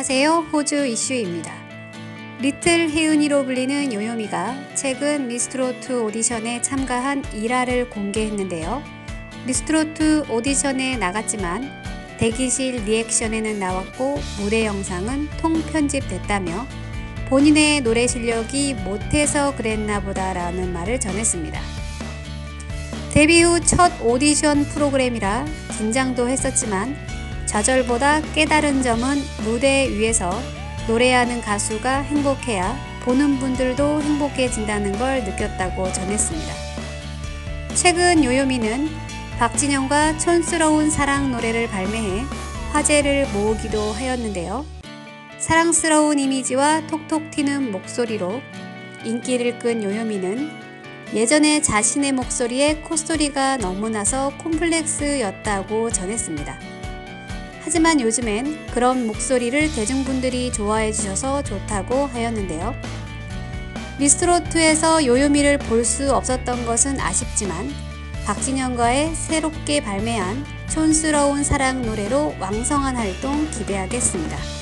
안녕하세요. 호주 이슈입니다. 리틀 혜은이로 불리는 요요미가 최근 미스트로트 오디션에 참가한 일화를 공개했는데요. 미스트로트 오디션에 나갔지만 대기실 리액션에는 나왔고 무대 영상은 통편집됐다며 본인의 노래 실력이 못해서 그랬나 보다라는 말을 전했습니다. 데뷔 후 첫 오디션 프로그램이라 긴장도 했었지만 좌절보다 깨달은 점은 무대 위에서 노래하는 가수가 행복해야 보는 분들도 행복해진다는 걸 느꼈다고 전했습니다. 최근 요요미는 박진영과 촌스러운 사랑 노래를 발매해 화제를 모으기도 하였는데요. 사랑스러운 이미지와 톡톡 튀는 목소리로 인기를 끈 요요미는 예전에 자신의 목소리에 콧소리가 너무 나서 콤플렉스였다고 전했습니다. 하지만 요즘엔 그런 목소리를 대중분들이 좋아해 주셔서 좋다고 하였는데요. 미스트로트에서 요요미를 볼 수 없었던 것은 아쉽지만 박진영과의 새롭게 발매한 촌스러운 사랑 노래로 왕성한 활동 기대하겠습니다.